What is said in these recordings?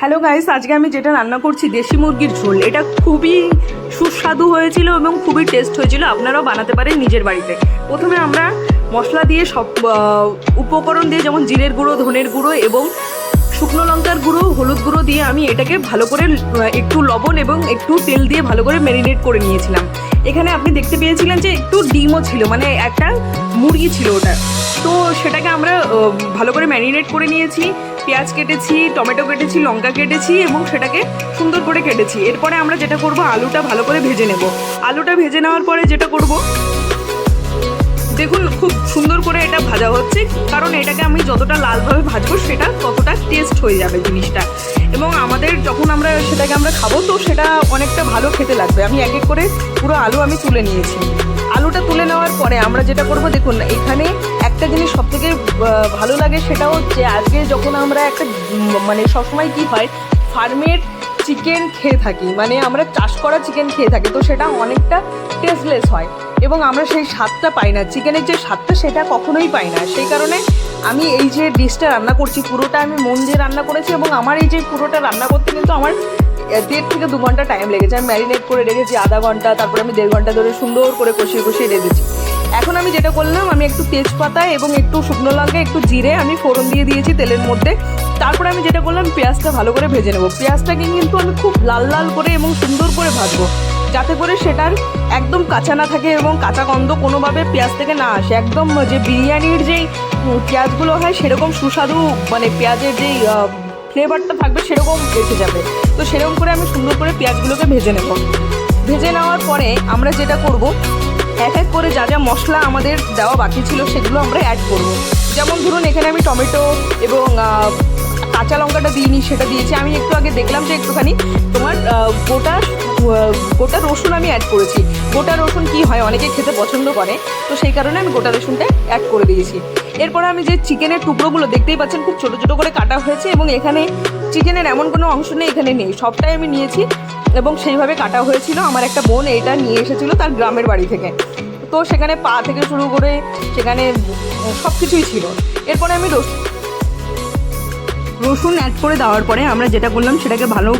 Hello guys আজকে আমি যেটা রান্না করছি দেশি মুরগির ঝোল। এটা খুবই সুস্বাদু হয়েছিল এবং খুবই টেস্ট হয়েছিল। আপনারাও বানাতে পারেন নিজের বাড়িতে। প্রথমে আমরা মশলা দিয়ে সব উপকরণ দিয়ে যেমন জিরের গুঁড়ো, ধনের গুঁড়ো এবং শুকনো লঙ্কার গুঁড়ো, হলুদ গুঁড়ো দিয়ে আমি এটাকে ভালো করে একটু লবণ এবং একটু তেল দিয়ে ভালো করে ম্যারিনেট করে নিয়েছিলাম। এখানে আপনি দেখতে পেয়েছিলেন যে একটু ডিমও ছিল মানে একটা মুরগি ছিল ওটা। তো সেটাকে আমরা ভালো করে ম্যারিনেট করে নিয়েছি। পেঁয়াজ কেটেছি, টমেটো কেটেছি, লঙ্কা কেটেছি এবং সেটাকে সুন্দর করে কেটেছি। এরপরে আমরা যেটা করব, আলুটা ভালো করে ভেজে নেব। আলুটা ভেজে নেওয়ার পরে যেটা করব, দেখুন খুব সুন্দর করে এটা ভাজা হচ্ছে, কারণ এটাকে আমি যতটা লালভাবে ভাজবো সেটা ততটা টেস্ট হয়ে যাবে জিনিসটা। এবং আমাদের যখন আমরা সেটাকে আমরা খাব, তো সেটা অনেকটা ভালো খেতে লাগবে। আমি এক এক করে পুরো আলু আমি তুলে নিয়েছি। আলুটা তুলে নেওয়ার পরে আমরা যেটা করব, দেখুন এখানে একটা জিনিস সব থেকে ভালো লাগে সেটা হচ্ছে আজকে যখন আমরা একটা মানে সবসময় কি হয়, ফার্মের চিকেন খেয়ে থাকি মানে আমরা চাষ করা চিকেন খেয়ে থাকি, তো সেটা অনেকটা টেস্টলেস হয়। এবং আমরা সেই স্বাদটা পাই না চিকেনের যে স্বাদটা সেটা কখনোই পাই না। সেই কারণে আমি এই যে ডিশটা রান্না করছি, পুরোটা আমি মন দিয়ে রান্না করেছি এবং আমার এই যে পুরোটা রান্না করতে কিন্তু আমার দেড় থেকে দু ঘণ্টা টাইম লেগেছে। আমি ম্যারিনেট করে রেখেছি আধা ঘণ্টা, তারপরে আমি দেড় ঘণ্টা ধরে সুন্দর করে কষিয়ে কষিয়ে রেখেছি। এখন আমি যেটা করলাম, আমি একটু তেজপাতা এবং একটু শুকনো লঙ্কা, একটু জিরে, আমি ফোড়ন দিয়ে দিয়েছি তেলের মধ্যে। তারপরে আমি যেটা করলাম, পেঁয়াজটা ভালো করে ভেজে নেব। পেঁয়াজটাকে কিন্তু আমি খুব লাল লাল করে এবং সুন্দর করে ভাজবো, যাতে করে সেটার একদম কাঁচা না থাকে এবং কাঁচা গন্ধ কোনোভাবে পেঁয়াজ থেকে না আসে। একদম যে বিরিয়ানির যেই পেঁয়াজগুলো হয়, সেরকম সুস্বাদু মানে পেঁয়াজের যেই ফ্লেভারটা থাকবে, সেরকম এসে যাবে। তো সেরকম করে আমি সুন্দর করে পেঁয়াজগুলোকে ভেজে নেব। ভেজে নেওয়ার পরে আমরা যেটা করব এক এক করে যা যা মশলা আমাদের দেওয়া বাকি ছিল, সেগুলো আমরা অ্যাড করব। যেমন ধরুন, এখানে আমি টমেটো এবং কাঁচা লঙ্কাটা দিইনি, সেটা দিয়েছি। আমি একটু আগে দেখলাম যে একটুখানি তোমার গোটা গোটা রসুন আমি অ্যাড করেছি। গোটা রসুন কি হয়, অনেকে খেতে পছন্দ করে, তো সেই কারণে আমি গোটা রসুনটা অ্যাড করে দিয়েছি। এরপরে আমি যে চিকেনের টুকরোগুলো দেখতেই পাচ্ছেন, খুব ছোটো ছোটো করে কাটা হয়েছে এবং এখানে চিকেনের এমন কোনো অংশ নেই, এখানে নেই। সবটাই আমি নিয়েছি। এবং সেইভাবে কাটা হয়েছিল। আমার একটা বোন এটা নিয়ে এসেছিল তার গ্রামের বাড়ি থেকে। তো সেখানে পা থেকে শুরু করে সেখানে সব কিছুই ছিল। এরপরে আমি রস রসুন অ্যাড করে দেওয়ার পরে আমরা যেটা করলাম সেটাকে ভালো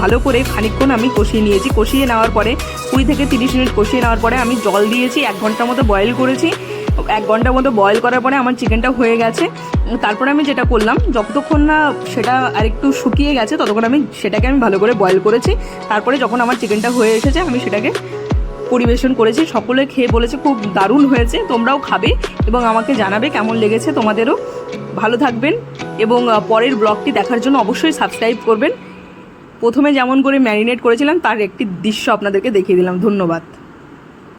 ভালো করে খানিকক্ষণ আমি কষিয়ে নিয়েছি। কষিয়ে নেওয়ার পরে কুড়ি থেকে তিরিশ মিনিট কষিয়ে নেওয়ার পরে আমি জল দিয়েছি, এক ঘণ্টার মতো বয়েল করেছি। এক ঘণ্টার মতো বয়েল করার পরে আমার চিকেনটা হয়ে গেছে। তারপরে আমি যেটা করলাম, যতক্ষণ না সেটা আরেকটু শুকিয়ে গেছে, ততক্ষণ আমি সেটাকে আমি ভালো করে বয়েল করেছি। তারপরে যখন আমার চিকেনটা হয়ে এসেছে, আমি সেটাকে পরিবেশন করেছি। সকলে খেয়ে বলেছে, খুব দারুণ হয়েছে, তোমরাও খাবে এবং আমাকে জানাবে কেমন লেগেছে তোমাদেরও। ভালো থাকবেন এবং পরের ব্লগটি দেখার জন্য অবশ্যই সাবস্ক্রাইব করবেন। প্রথমে যেমন করে ম্যারিনেট করেছিলাম, তার একটি দৃশ্য আপনাদেরকে দেখিয়ে দিলাম। ধন্যবাদ।